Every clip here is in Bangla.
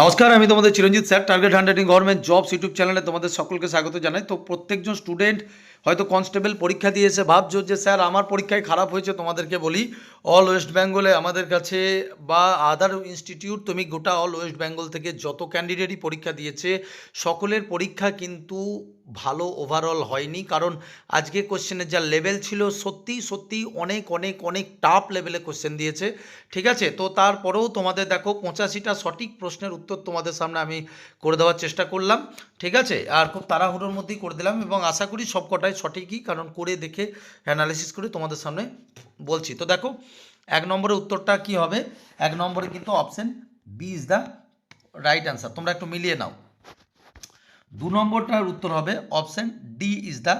নমস্কার, আমি তোমাদের Chiranjit sir target হান্ড্রেডিং government jobs YouTube চ্যানেলে তোমাদের সকলকে স্বাগত জানাই। তো প্রত্যেকজন স্টুডেন্ট হয়তো কনস্টেবল পরীক্ষা দিয়েছে, ভাবছ যে, স্যার, আমার পরীক্ষায় খারাপ হয়েছে, তোমাদেরকে বলি অল ওয়েস্ট বেঙ্গলে আমাদের কাছে বা আদার ইনস্টিটিউট তুমি গোটা অল ওয়েস্ট বেঙ্গল থেকে যত ক্যান্ডিডেটই পরীক্ষা দিয়েছে, সকলের পরীক্ষা কিন্তু ভালো ওভারঅল হয়নি। কারণ আজকে কোশ্চেনের যা লেভেল ছিল, সত্যি সত্যি অনেক অনেক অনেক টাফ লেভেলে কোশ্চেন দিয়েছে। ঠিক আছে? তো তারপরেও তোমাদের দেখো, পঁচাশিটা সঠিক প্রশ্নের উত্তর তোমাদের সামনে আমি করে দেওয়ার চেষ্টা করলাম। ঠিক আছে? আর খুব তাড়াহুড়োর মধ্যেই করে দিলাম এবং আশা করি সব কটাই সঠিকই, কারণ করে দেখে অ্যানালিসিস করে তোমাদের সামনে বলছি। তো দেখো, এক নম্বরের উত্তরটা কি হবে? এক নম্বরে কিন্তু option B is the right answer তোমরা একটু মিলিয়ে নাও। দু নম্বরটার উত্তর হবে option D is the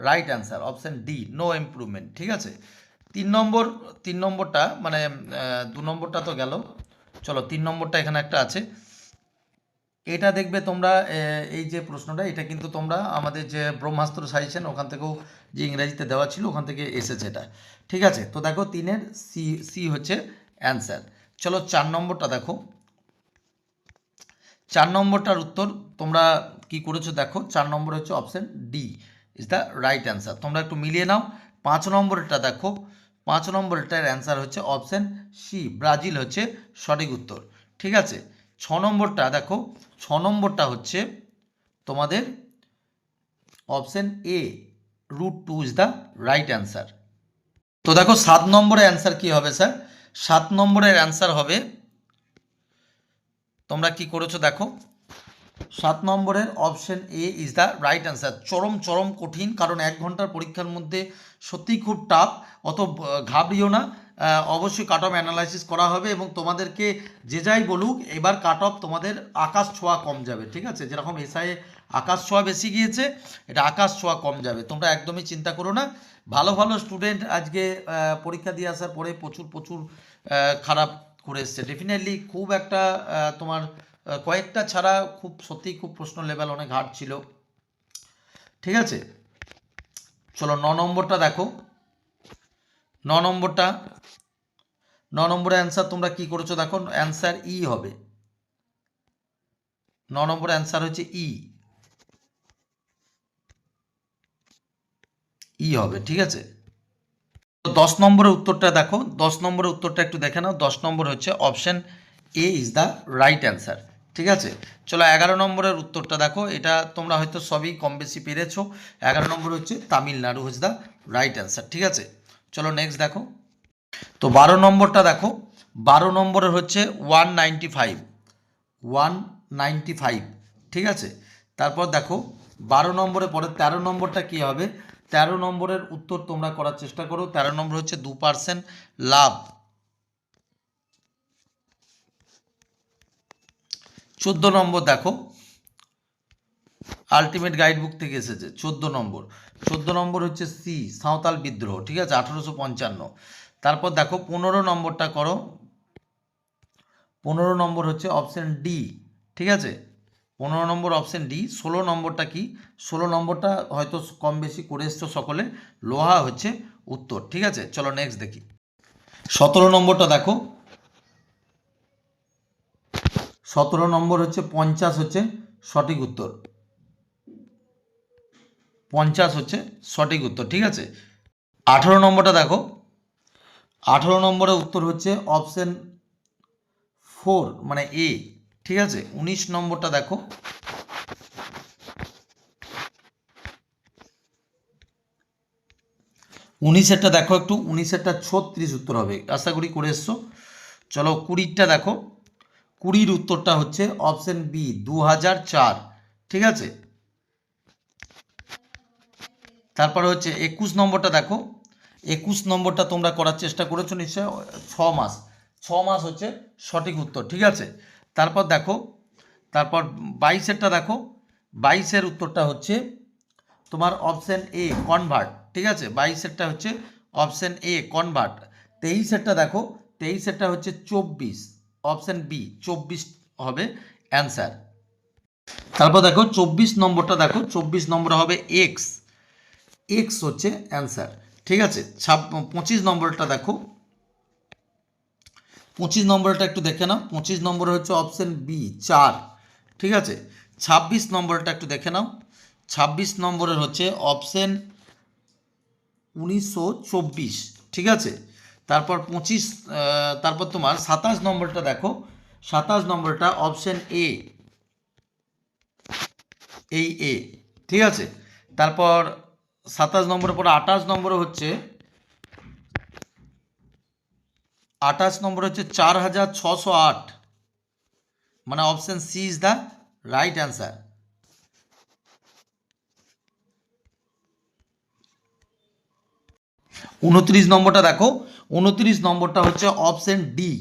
right answer option D no improvement ঠিক আছে? তিন নম্বর, তিন নম্বরটা মানে দু নম্বরটা তো গেল। চলো, তিন নম্বরটা এখানে একটা আছে। এটা দেখবে তোমরা এই যে প্রশ্নটা, এটা কিন্তু তোমরা আমাদের যে ব্রহ্মাস্ত্র সাজেশন, ওখান থেকেও যে ইংরেজিতে দেওয়া ছিল, ওখান থেকে এসেছে এটা। ঠিক আছে? তো দেখো, তিনের সি সি হচ্ছে অ্যান্সার। চলো, চার নম্বরটা দেখো। চার নম্বরটার উত্তর তোমরা কি করেছ দেখো? চার নম্বর হচ্ছে option D, is the right answer. তোমরা একটু মিলিয়ে নাও। পাঁচ নম্বরটা দেখো। পাঁচ নম্বরটার অ্যান্সার হচ্ছে অপশান সি, ব্রাজিল হচ্ছে সঠিক উত্তর। ঠিক আছে? ছ নম্বরটা, দেখো, ছ নম্বরটা হচ্ছে তোমাদের option A root two is the right answer তো দেখো, সাত নম্বরের অ্যান্সার কি হবে স্যার সাত নম্বরের অ্যান্সার হবে, তোমরা কি করেছ, দেখো, সাত নম্বরের option A is the right answer চরম চরম কঠিন, কারণ এক ঘণ্টার পরীক্ষার মধ্যে সত্যিই খুব টাফ অত ঘাবড়িও না। অবশ্যই কাট অফ অ্যানালাইসিস করা হবে এবং তোমাদেরকে যে যাই বলুক, এবার কাট অফ তোমাদের আকাশ ছোঁয়া কম যাবে, ঠিক আছে? যেরকম এসআই আকাশ ছোঁয়া বেশি গিয়েছে, এটা আকাশ ছোঁয়া কম যাবে। তোমরা একদমই চিন্তা করো না। ভালো ভালো স্টুডেন্ট আজকে পরীক্ষা দিয়ে আসার পরে প্রচুর প্রচুর খারাপ করে এসছে। ডেফিনেটলি খুব একটা তোমার কয়েকটা ছাড়া খুব সত্যিই খুব প্রশ্ন লেভেল অনেক হার্ড ছিল। ঠিক আছে? চলো ন নম্বরটা দেখো। ন নম্বরটা। ন নম্বরের অ্যান্সার তোমরা কি করেছ দেখো অ্যান্সার ই হবে। ন নম্বর অ্যান্সার হচ্ছে ই ই হবে, ঠিক আছে? দশ নম্বরের উত্তরটা দেখো, দশ নম্বরের উত্তরটা একটু দেখে নাও। দশ নম্বর হচ্ছে option A is the right answer ঠিক আছে? চলো এগারো নম্বরের উত্তরটা দেখো, এটা তোমরা হয়তো সবই কম বেশি পেরেছ। এগারো নম্বর হচ্ছে তামিলনাড়ু হচ্ছে দ্য রাইট অ্যান্সার ঠিক আছে? চলো নেক্সট দেখো। তো বারো নম্বরটা দেখো। বারো নম্বরের হচ্ছে one ninety five one ninety five ঠিক আছে? তারপর দেখো, বারো নম্বরে পরে তেরো নম্বরটা কী হবে? তেরো নম্বরের উত্তর তোমরা করার চেষ্টা করো। তেরো নম্বর হচ্ছে দু পার্সেন্ট লাভ। চোদ্দ নম্বর দেখো। আলটিমেট গাইড বুক থেকে এসেছে, চোদ্দ নম্বর। চোদ্দ নম্বর হচ্ছে সি সাঁওতাল বিদ্রোহ, ঠিক আছে? আঠারোশো পঞ্চান্ন। তারপর দেখো, পনেরো নম্বরটা করো। পনেরো নম্বর হচ্ছে অপশন ডি ঠিক আছে? পনেরো নম্বর অপশান ডি ষোলো নম্বরটা কি? ষোলো নম্বরটা হয়তো কম বেশি করে এসছো সকলে। লোহা হচ্ছে উত্তর, ঠিক আছে? চলো নেক্সট দেখি। সতেরো নম্বরটা দেখো। সতেরো নম্বর হচ্ছে পঞ্চাশ হচ্ছে সঠিক উত্তর। পঞ্চাশ হচ্ছে সঠিক উত্তর, ঠিক আছে? আঠেরো নম্বরটা দেখো। আঠেরো নম্বরের উত্তর হচ্ছে অপশন ফোর মানে এ ঠিক আছে? উনিশ নম্বরটা দেখো। উনিশেরটা দেখো একটু, উনিশেরটা ছত্রিশ উত্তর হবে, আশা করি করে এসছো। চলো কুড়িরটা দেখো। কুড়ির উত্তরটা হচ্ছে অপশন বি দু হাজার চার, ঠিক আছে? তারপরে হচ্ছে একুশ নম্বরটা দেখো। একুশ নম্বরটা তোমরা করার চেষ্টা করেছ নিশ্চয় ছ মাস। ছ মাস হচ্ছে সঠিক উত্তর, ঠিক আছে? তারপর দেখো, তারপর বাইশেরটা দেখো। বাইশের উত্তরটা হচ্ছে তোমার অপশন এ কনভার্ট ঠিক আছে? বাইশেরটা হচ্ছে অপশন এ কনভার্ট তেইশেরটা দেখো, তেইশেরটা হচ্ছে চব্বিশ। অপশন বি, চব্বিশ হবে অ্যান্সার তারপর দেখো, চব্বিশ নম্বরটা দেখো, চব্বিশ নম্বর হবে এক্স এক্স হচ্ছে অ্যান্সার ঠিক আছে? পঁচিশ নম্বরটা দেখো। পঁচিশ নম্বরটা একটু দেখে নাও। পঁচিশ নম্বরে হচ্ছে অপশন বি চার। ঠিক আছে? ছাব্বিশ নম্বরটা একটু দেখে নাও। ছাব্বিশ নম্বরের হচ্ছে অপশন উনিশশো চব্বিশ। ঠিক আছে? তারপর পঁচিশ তারপর তোমার সাতাশ নম্বরটা দেখো। সাতাশ নম্বরটা অপশন এ এই এ ঠিক আছে? তারপর সাতাশ নম্বরের পর আঠাশ নম্বরে হচ্ছে, আঠাশ নম্বর হচ্ছে চার হাজার ছশো আট। মানে option C is the right answer উনত্রিশ নম্বরটা দেখো, উনত্রিশ নম্বরটা হচ্ছে option D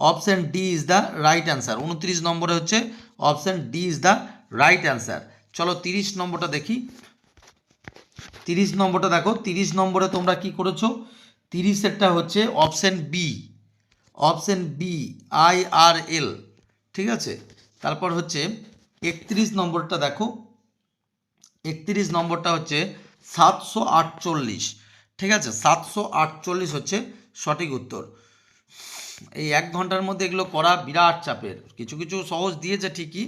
option D is the right answer উনত্রিশ নম্বরে হচ্ছে option D is the right answer চলো তিরিশ নম্বরটা দেখি। তিরিশ নম্বরটা দেখো, তিরিশ নম্বরে তোমরা কি করেছ? তিরিশেরটা হচ্ছে option B option B I R L ঠিক আছে? তারপর হচ্ছে একত্রিশ নম্বরটা দেখো, একত্রিশ নম্বরটা হচ্ছে সাতশো আটচল্লিশ, ঠিক আছে? সাতশো আটচল্লিশ হচ্ছে সঠিক উত্তর। এই এক ঘণ্টার মধ্যে এগুলো করা বিরাট চাপের, কিছু কিছু সহজ দিয়েছে ঠিকই।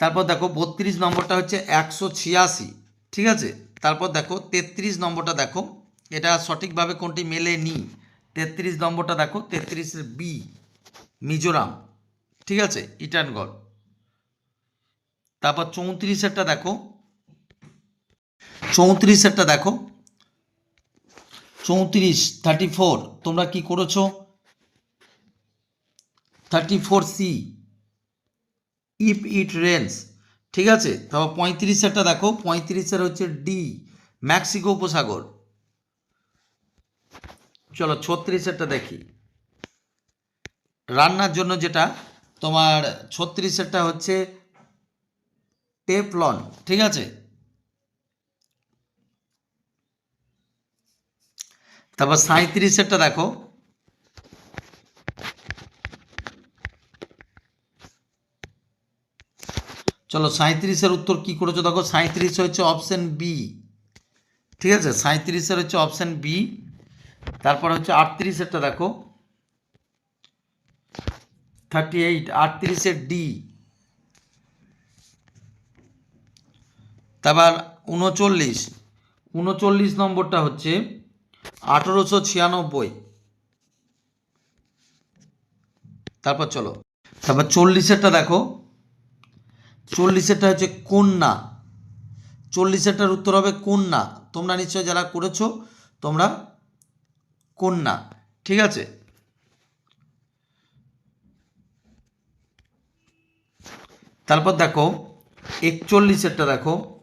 তারপর দেখো, বত্রিশ নম্বরটা হচ্ছে একশো ছিয়াশি, ঠিক আছে? তারপর দেখো তেত্রিশ নম্বরটা দেখো। এটা সঠিকভাবে কোনটি মেলে মেলেনি? তেত্রিশ নম্বরটা দেখো, তেত্রিশের বি মিজোরাম। ঠিক আছে? ইটানগড়। তারপর চৌত্রিশেরটা দেখো। চৌত্রিশেরটা দেখো। চৌত্রিশ থার্টি ফোর তোমরা কি করেছ? Thirty four C if it rains ঠিক আছে? তারপর পঁয়ত্রিশ পঁয়ত্রিশেরটা দেখো। পঁয়ত্রিশের হচ্ছে ডি মেক্সিকো উপসাগর। চলো ছত্রিশেরটা দেখি। রান্নার জন্য যেটা, তোমার ছত্রিশেরটা হচ্ছে টেপলন ঠিক আছে? তারপর সাঁত্রিশেরটা দেখো। চলো সাঁত্রিশের উত্তর কি করেছ? দেখো সাঁত্রিশ হচ্ছে অপশন বি ঠিক আছে? সাঁত্রিশের হচ্ছে অপশন বি তারপর হচ্ছে আটত্রিশেরটা দেখো। থার্টি এইট আটত্রিশের ডি তারপর উনচল্লিশ। উনচল্লিশ নম্বরটা হচ্ছে আঠেরোশো ছিয়ানব্বই। তারপর চলো। তারপর চল্লিশেরটা দেখো। চল্লিশেরটা হচ্ছে কন্যা। চল্লিশেরটার উত্তর হবে কন্যা। তোমরা নিশ্চয় যারা করেছ, তোমরা কন্যা। ঠিক আছে? তারপর দেখো, একচল্লিশেরটা দেখো।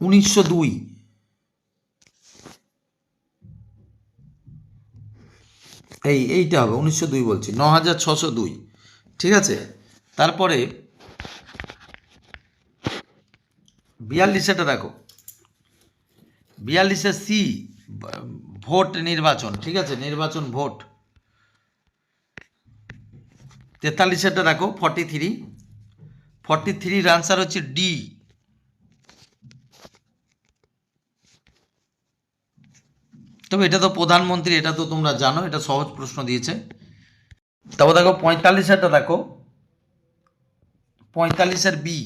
উনিশশো দুই। এই, এইটা হবে, উনিশশো দুই বলছি ন হাজার ছশো দুই। ঠিক আছে? তারপরে বিয়াল্লিশেটা দেখো। বিয়াল্লিশে সি, ভোট নির্বাচন, ঠিক আছে? নির্বাচন ভোট। তেতাল্লিশেরটা দেখো ফর্টি থ্রি ফর্টি থ্রির আনসার হচ্ছে ডি তবে এটা তো প্রধানমন্ত্রী, এটা তো তোমরা জানো, এটা সহজ প্রশ্ন দিয়েছে। তারপর দেখো পঁয়তাল্লিশেরটা দেখো। পঁয়তাল্লিশের বি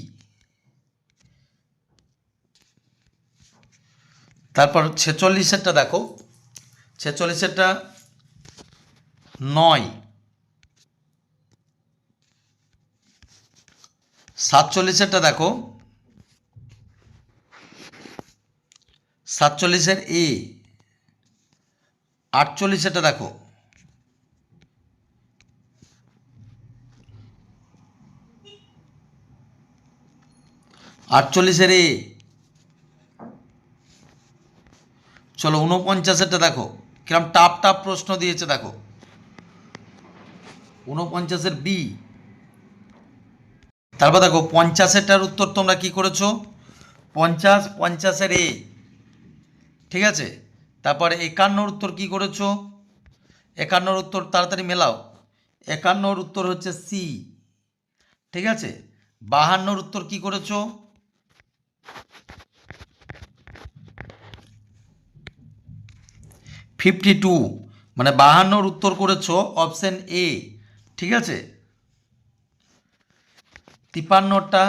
তারপর ছেচল্লিশেরটা দেখো। ছেচল্লিশেরটা নয়। সাতচল্লিশেরটা দেখো। সাতচল্লিশের এ আটচল্লিশেরটা দেখো। আটচল্লিশের এ। চলো উনপঞ্চাশেরটা দেখো। কিরম টাপ টাপ প্রশ্ন দিয়েছে দেখো। উনপঞ্চাশের বি। তারপর দেখো, পঞ্চাশেরটার উত্তর তোমরা কি করেছ? পঞ্চাশ, পঞ্চাশের এ। ঠিক আছে? তারপরে একান্নর উত্তর কি করেছ? একান্নর উত্তর তাড়াতাড়ি মেলাও। একান্নর উত্তর হচ্ছে সি ঠিক আছে? বাহান্নর উত্তর কি করেছ? ফিফটি টু মানে বাহান্নর উত্তর করেছ অপশন এ ঠিক আছে? তিপান্নটা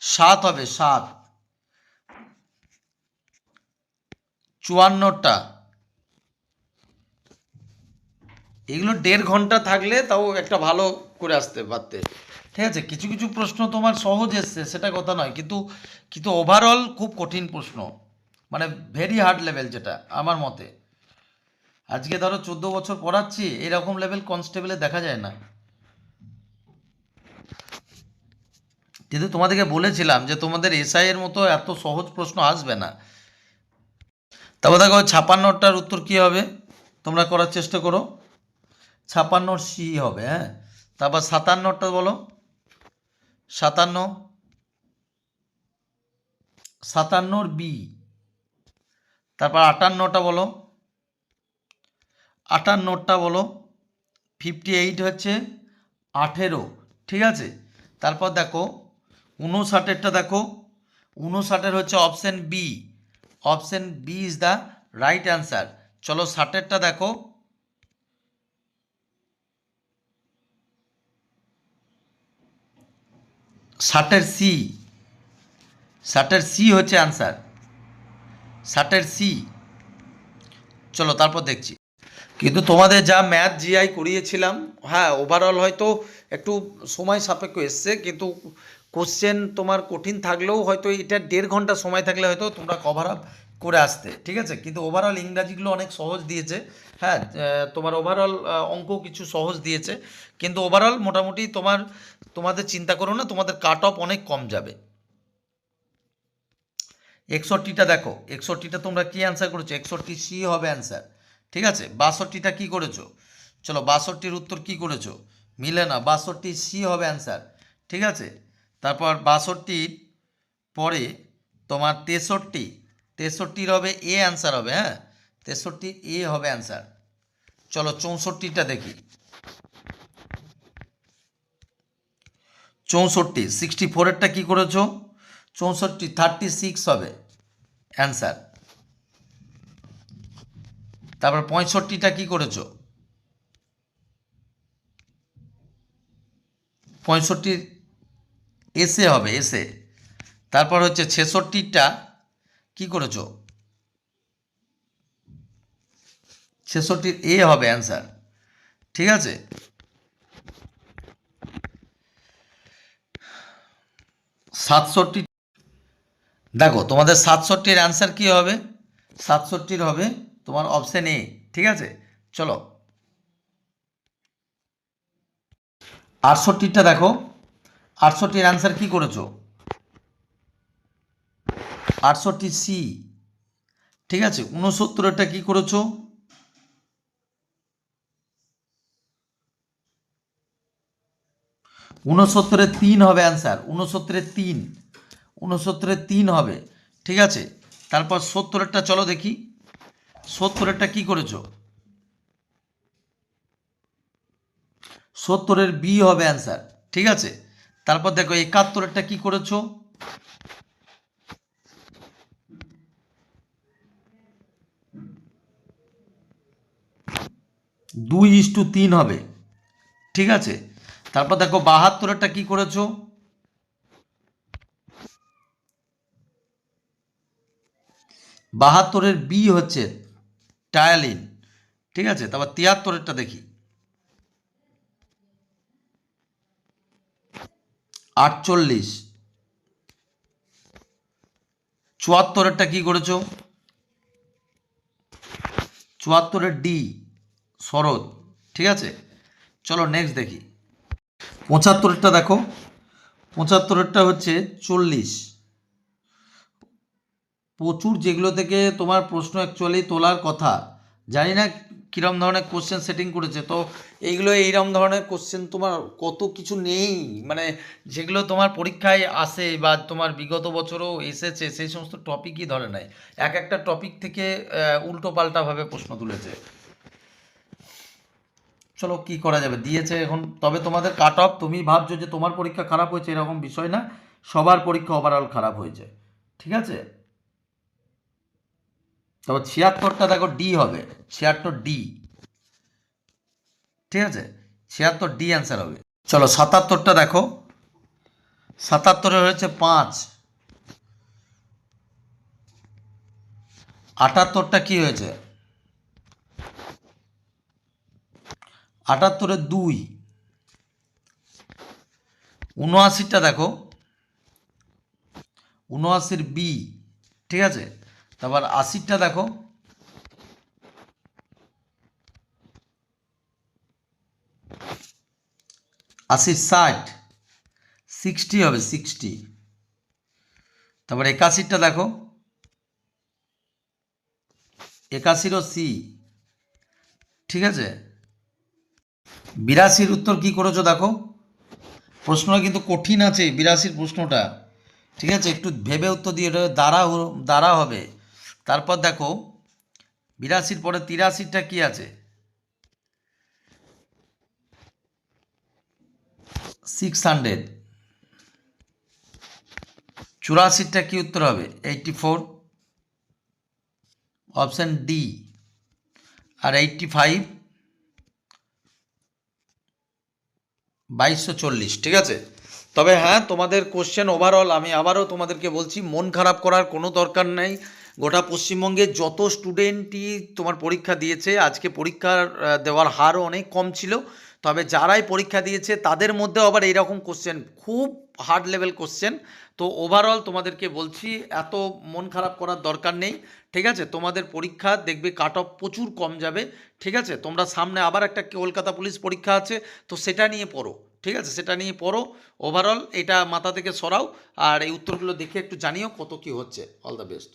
সাত হবে, সাত। চুয়ান্নটা। এগুলো দেড় ঘণ্টা থাকলে তাও একটা ভালো করে আসতে পারতে। ঠিক আছে, কিছু কিছু প্রশ্ন তোমার সহজ এসছে, সেটা কথা নয়, কিন্তু কিন্তু ওভারঅল খুব কঠিন প্রশ্ন। মানে ভেরি হার্ড লেভেল যেটা, আমার মতে। আজকে ধরো চোদ্দ বছর পড়াচ্ছি, এরকম লেভেল কনস্টেবলে দেখা যায় না। কিন্তু তোমাদেরকে বলেছিলাম যে তোমাদের এসআই এর মতো এত সহজ প্রশ্ন আসবে না। তারপর দেখো ছাপান্নটার উত্তর কী হবে? তোমরা করার চেষ্টা করো। ছাপান্নর সি হবে হ্যাঁ? তারপর সাতান্নটা বলো। সাতান্ন। সাতান্নর বি তারপর আটান্নটা বলো। আটান্নটা বলো। ফিফটি এইট হচ্ছে আঠেরো, ঠিক আছে? তারপর দেখো উনষাটেরটা দেখো। উনষাটের হচ্ছে option B option B is the right answer চলো ষাটেরটা দেখো। ষাটের সি ষাটের সি হচ্ছে অ্যান্সার ষাটের সি চলো তারপর দেখছি। কিন্তু তোমাদের যা ম্যাথ জিআই করিয়েছিলাম হ্যাঁ ওভারঅল হয়তো একটু সময় সাপেক্ষ এসছে, কিন্তু কোশ্চেন তোমার কঠিন থাকলেও হয়তো এটা দেড় ঘণ্টা সময় থাকলে হয়তো তোমরা কভার আপ করে আসতে, ঠিক আছে? কিন্তু ওভারঅল ইংরাজিগুলো অনেক সহজ দিয়েছে। হ্যাঁ তোমার ওভারঅল অঙ্ক কিছু সহজ দিয়েছে। কিন্তু ওভারঅল মোটামুটি তোমার, তোমাদের চিন্তা করো না, তোমাদের কাট অফ অনেক কম যাবে। একষট্টিটা দেখো, একষট্টিটা তোমরা কি অ্যান্সার করেছ? একষট্টি সি হবে অ্যান্সার ঠিক আছে? বাষট্টিটা কি করেছ? চলো বাষট্টির উত্তর কি করেছ? মিলে না বাষট্টি সি হবে অ্যান্সার ঠিক আছে? তারপর বাষট্টির পরে তোমার তেষট্টি, তেষট্টির হবে এ অ্যান্সার হবে হ্যাঁ? তেষট্টি এ হবে অ্যান্সার চলো চৌষট্টিটা দেখি। চৌষট্টি সিক্সটি ফোরেরটা কী করেছ? চৌষট্টি থার্টি সিক্স হবে অ্যান্সার তারপর পঁয়ষট্টিটা কী করেছ? পঁয়ষট্টির এসে হবে, এসে। তারপর হচ্ছে ছেষট্টিটা কি করেছ? ছেষট্টির এ হবে অ্যান্সার ঠিক আছে? সাতষট্টি দেখো, তোমাদের সাতষট্টির অ্যান্সার কি হবে? সাতষট্টির হবে তোমার অপশান এ ঠিক আছে? চলো। আটষট্টিটা দেখো। আটষট্টির অ্যান্সার কি করেছ? আটষট্টি সি ঠিক আছে উনসত্তরেরটা কি করেছ? উনসত্তরের তিন হবে অ্যান্সার উনসত্তরের তিন উনসত্তরের তিন হবে, ঠিক আছে? তারপর সত্তরেরটা চলো দেখি, সত্তরেরটা কি করেছ? সত্তরের বি হবে অ্যান্সার ঠিক আছে? তারপর দেখো একাত্তরেরটা কি করেছ? দুই ইস্টু তিন হবে। ঠিক আছে? তারপর দেখো বাহাত্তরেরটা কি করেছ? বাহাত্তরের বি হচ্ছে টায়ালিন ঠিক আছে? তারপর তিয়াত্তরেরটা দেখি। আটচল্লিশ। চুয়াত্তরেরটা কি করেছ? চুয়াত্তরের ডি, শরৎ, ঠিক আছে? চলো নেক্সট দেখি। পঁচাত্তরেরটা দেখো। পঁচাত্তরেরটা হচ্ছে চল্লিশ। প্রচুর যেগুলো থেকে তোমার প্রশ্ন অ্যাকচুয়ালি তোলার কথা, জানি না কীরকম ধরনের কোশ্চেন সেটিং করেছে? তো এইগুলো এইরকম ধরনের কোশ্চেন তোমার কত কিছু নেই। মানে যেগুলো তোমার পরীক্ষায় আসে বা তোমার বিগত বছরও এসেছে, সেই সমস্ত টপিকই ধরে নেয়। এক একটা টপিক থেকে উল্টো পাল্টাভাবে প্রশ্ন তুলেছে। চলো কি করা যাবে? দিয়েছে এখন। তবে তোমাদের কাট অফ তুমি ভাবছ যে তোমার পরীক্ষা খারাপ হয়েছে, এরকম বিষয় না। সবার পরীক্ষা ওভারঅল খারাপ হয়েছে। ঠিক আছে? তারপর ছিয়াত্তরটা দেখো ডি হবে। ছিয়াত্তর ডি ঠিক আছে? ছিয়াত্তর ডি অ্যান্সার হবে। চলো, সাতাত্তরটা দেখো। সাতাত্তরে হয়েছে পাঁচ। আটাত্তরটা কি হয়েছে? আটাত্তরে দুই। উনআশিটা দেখো। উনআশির বি ঠিক আছে? তারপর আশিটা দেখো। আশির ষাট সিক্সটি হবে সিক্সটি তারপর একাশিটা দেখো। একাশিরও সি ঠিক আছে? বিরাশির উত্তর কি করেছ দেখো? প্রশ্নটা কিন্তু কঠিন আছে, বিরাশির প্রশ্নটা। ঠিক আছে? একটু ভেবে উত্তর দিয়ে দ্বারা দ্বারা হবে। তারপর দেখো, বিরাশির পরে তিরাশিটা কি আছে? সিক্স হান্ড্রেড চুরাশিটা কি উত্তর হবে? এইটটি ফোর অপশান ডি আর এইটটি ফাইভ বাইশশো চল্লিশ, ঠিক আছে? তবে হ্যাঁ তোমাদের কোশ্চেন ওভারঅল আমি আবারও তোমাদেরকে বলছি, মন খারাপ করার কোনো দরকার নেই। গোটা পশ্চিমবঙ্গে যত স্টুডেন্টই তোমার পরীক্ষা দিয়েছে, আজকে পরীক্ষার দেওয়ার হারও অনেক কম ছিল। তবে যারাই পরীক্ষা দিয়েছে, তাদের মধ্যেও আবার এইরকম কোশ্চেন খুব হার্ড লেভেল কোশ্চেন তো ওভারঅল তোমাদেরকে বলছি, এত মন খারাপ করার দরকার নেই, ঠিক আছে? তোমাদের পরীক্ষা দেখবে কাট অফ প্রচুর কম যাবে, ঠিক আছে? তোমরা সামনে আবার একটা কলকাতা পুলিশ পরীক্ষা আছে, তো সেটা নিয়ে পড়ো, ঠিক আছে? সেটা নিয়ে পড়ো। ওভারঅল এটা মাথা থেকে সরাও, আর এই উত্তরগুলো দেখে একটু জানিও কত কি হচ্ছে। All the best